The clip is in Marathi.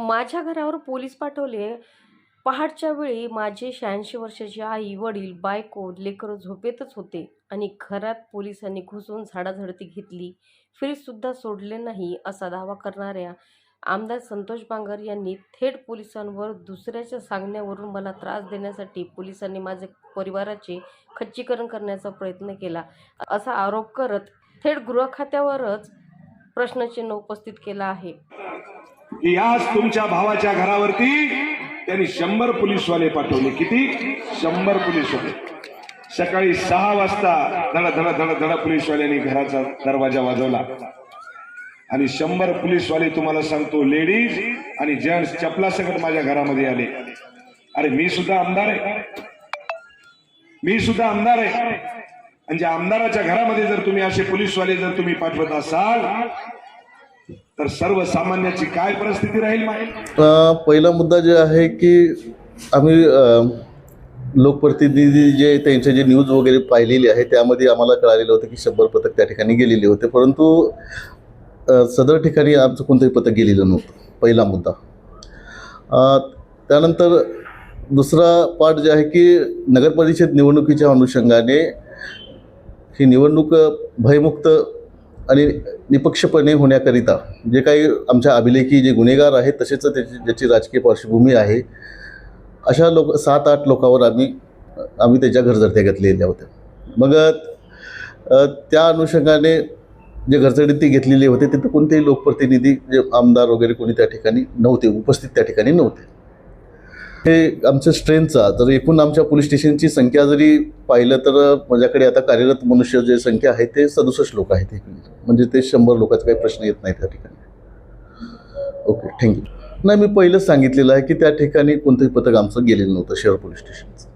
माझ्या घरावर पोलीस पाठवले. पहाटच्या वेळी माझे शहाऐंशी वर्षाची आई वडील बायको लेकरं झोपेतच होते आणि घरात पोलिसांनी घुसून झाडाझडती घेतली. फ्रीजसुद्धा सोडले नाही असा दावा करणाऱ्या आमदार संतोष बांगर यांनी थेट पोलिसांवर दुसऱ्याच्या सांगण्यावरून मला त्रास देण्यासाठी पोलिसांनी माझे परिवाराचे खच्चीकरण करण्याचा प्रयत्न केला असा आरोप करत थेट गृह खात्यावरच प्रश्नचिन्ह उपस्थित केला आहे. की आज तुमच्या भावाच्या घरावरती त्यांनी शंभर पोलीसवाले पाठवले. किती? शंभर पोलीसवाले. सकाळी सहा वाजता धडा धडा धडा धडा पोलीसवाल्यांनी घराचा दरवाजा वाजवला. आणि शंभर पोलीसवाले तुम्हाला सांगतो लेडीज आणि जेंट्स चपला सकट माझ्या घरामध्ये आले. अरे मी सुद्धा आमदार आहे. मी सुद्धा आमदार आहे. आणि आमदाराच्या घरामध्ये जर तुम्ही असे पोलीसवाले जर तुम्ही पाठवत असाल तर सर्वसामान्याची काय परिस्थिती राहील माहीत? पहिला मुद्दा जे आहे की आम्ही लोकप्रतिनिधी जे त्यांचे जे न्यूज वगैरे पाहिलेली आहे त्यामध्ये आम्हाला कळालेलं होतं की शंभर पथक त्या ठिकाणी गेलेले होते. परंतु सदर ठिकाणी आमचं कोणतंही पथक गेलेलं नव्हतं पहिला मुद्दा. त्यानंतर दुसरा पार्ट जे आहे की नगरपरिषद निवडणुकीच्या अनुषंगाने ही निवडणूक भयमुक्त आणि निपक्षपणे होण्याकरिता जे काही आमच्या अभिलेखी जे गुन्हेगार आहेत तसेच त्याची ज्याची राजकीय पार्श्वभूमी आहे अशा लोक सात आठ लोकांवर आम्ही आम्ही त्याच्या घरझडत्या घेतलेल्या होत्या. मग त्या अनुषंगाने जे घरझडीत ती घेतलेली होते तिथं कोणतेही लोकप्रतिनिधी जे आमदार वगैरे कोणी त्या ठिकाणी नव्हते उपस्थित त्या ठिकाणी नव्हते. हे आमच्या स्ट्रेंथचा जर एकूण आमच्या पोलीस स्टेशनची संख्या जरी पाहिलं तर माझ्याकडे आता कार्यरत मनुष्य जे संख्या आहे ते सदुसष्ट लोक आहेत एकूण. म्हणजे ते शंभर लोकांचा काही प्रश्न येत नाही त्या ठिकाणी. ओके थँक्यू नाही मी पहिलंच सांगितलेलं आहे की त्या ठिकाणी कोणतंही पथक आमचं गेलेलं नव्हतं शहर पोलीस स्टेशनचं